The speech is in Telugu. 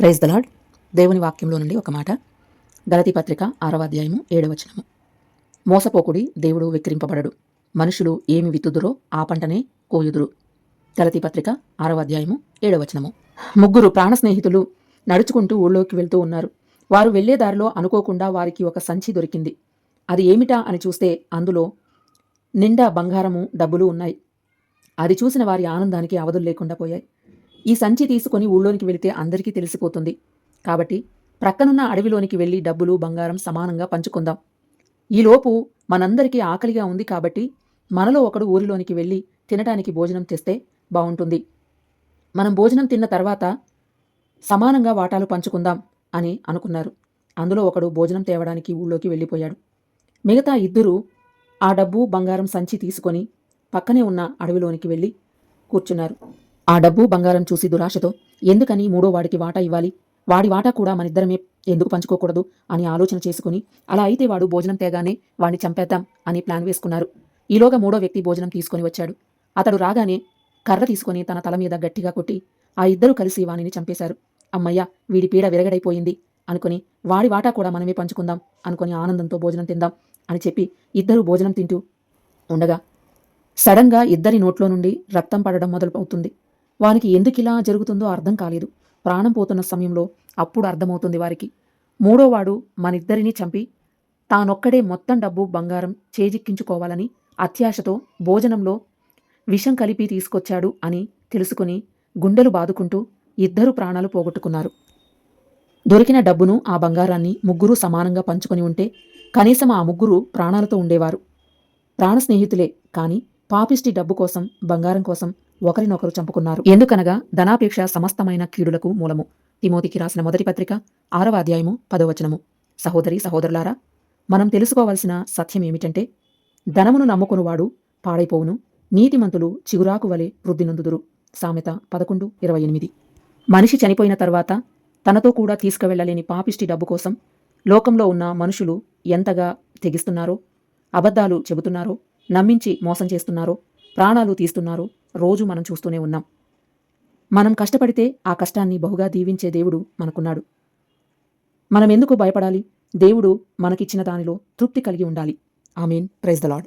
ప్రైజ్ దలాడ్ దేవుని వాక్యంలో నుండి ఒక మాట. గలతి పత్రిక ఆరవ అధ్యాయము ఏడవచనము మోసపోకుడి దేవుడు విక్రింపబడడు మనుషులు ఏమి విత్తుదురో ఆ పంటనే కోయుదురు. గలతి పత్రిక ఆరవ అధ్యాయము ఏడవచనము ముగ్గురు ప్రాణ స్నేహితులు నడుచుకుంటూ ఊళ్ళోకి వెళ్తూ ఉన్నారు. వారు వెళ్ళే దారిలో అనుకోకుండా వారికి ఒక సంచి దొరికింది. అది ఏమిటా అని చూస్తే అందులో నిండా బంగారము డబ్బులు ఉన్నాయి. అది చూసిన వారి ఆనందానికి అవధులు లేకుండా పోయాయి. ఈ సంచి తీసుకొని ఊళ్ళోనికి వెళితే అందరికీ తెలిసిపోతుంది. కాబట్టి ప్రక్కనున్న అడవిలోనికి వెళ్ళి డబ్బులు బంగారం సమానంగా పంచుకుందాం. ఈలోపు మనందరికీ ఆకలిగా ఉంది కాబట్టి మనలో ఒకడు ఊరిలోనికి వెళ్ళి తినటానికి భోజనం తెస్తే బాగుంటుంది మనం భోజనం తిన్న తర్వాత సమానంగా వాటాలు పంచుకుందాం అని అనుకున్నారు. అందులో ఒకడు భోజనం తేవడానికి ఊళ్ళోకి వెళ్ళిపోయాడు. మిగతా ఇద్దరు ఆ డబ్బు బంగారం సంచి తీసుకొని పక్కనే ఉన్న అడవిలోనికి వెళ్ళి కూర్చున్నారు. ఆ డబ్బు బంగారం చూసి దురాశతో ఎందుకని మూడో వాడికి వాటా ఇవ్వాలి? వాడి వాటా కూడా మనిద్దరమే ఎందుకు పంచుకోకూడదు? అని ఆలోచన చేసుకుని అలా అయితే వాడు భోజనం తేగానే వాణ్ణి చంపేద్దాం అని ప్లాన్ వేసుకున్నారు. ఈలోగా మూడో వ్యక్తి భోజనం తీసుకొని వచ్చాడు. అతడు రాగానే కర్ర తీసుకొని తన తల మీద గట్టిగా కొట్టి ఆ ఇద్దరు కలిసి వాణిని చంపేశారు. అమ్మయ్య వీడి పీడ విరగడైపోయింది అనుకుని వాడి వాటా కూడా మనమే పంచుకుందాం అనుకుని ఆనందంతో భోజనం తిందాం అని చెప్పి ఇద్దరు భోజనం తింటూ ఉండగా సడన్గా ఇద్దరి నోట్లో నుండి రక్తం పడడం మొదలవుతుంది వానికి ఎందుకిలా జరుగుతుందో అర్థం కాలేదు. ప్రాణం పోతున్న సమయంలో అప్పుడు అర్థమవుతుంది వారికి. మూడోవాడు మనిద్దరినీ చంపి తానొక్కడే మొత్తం డబ్బు బంగారం చేజిక్కించుకోవాలని అత్యాశతో భోజనంలో విషం కలిపి తీసుకొచ్చాడు అని తెలుసుకుని గుండెలు బాదుకుంటూ ఇద్దరు ప్రాణాలు పోగొట్టుకున్నారు. దొరికిన డబ్బును ఆ బంగారాన్ని ముగ్గురు సమానంగా పంచుకొని ఉంటే కనీసం ఆ ముగ్గురు ప్రాణాలతో ఉండేవారు. ప్రాణ స్నేహితులే కాని పాపిష్టి డబ్బు కోసం బంగారం కోసం ఒకరినొకరు చంపుకున్నారు. ఎందుకనగా ధనాపేక్ష సమస్తమైన కీడులకు మూలము. తిమోతికి రాసిన మొదటి పత్రిక ఆరవ అధ్యాయము పదవచనము సహోదరి సహోదరులారా మనం తెలుసుకోవలసిన సత్యం ఏమిటంటే ధనమును నమ్ముకునివాడు పాడైపోవును నీతిమంతులు చిగురాకు వలె వృద్ధినందుదురు. సామెత పదకొండు ఇరవై ఎనిమిది. మనిషి చనిపోయిన తర్వాత తనతో కూడా తీసుకువెళ్ళలేని పాపిష్టి డబ్బు కోసం లోకంలో ఉన్న మనుషులు ఎంతగా తెగిస్తున్నారో అబద్ధాలు చెబుతున్నారో నమ్మించి మోసం చేస్తున్నారో ప్రాణాలు తీస్తున్నారో. రోజు మనం చూస్తూనే ఉన్నాం. మనం కష్టపడితే ఆ కష్టాన్ని బహుగా దీవించే దేవుడు మనకున్నాడు. మనం ఎందుకు భయపడాలి? దేవుడు మనకిచ్చిన దానిలో తృప్తి కలిగి ఉండాలి. ఆమెన్. Praise the lord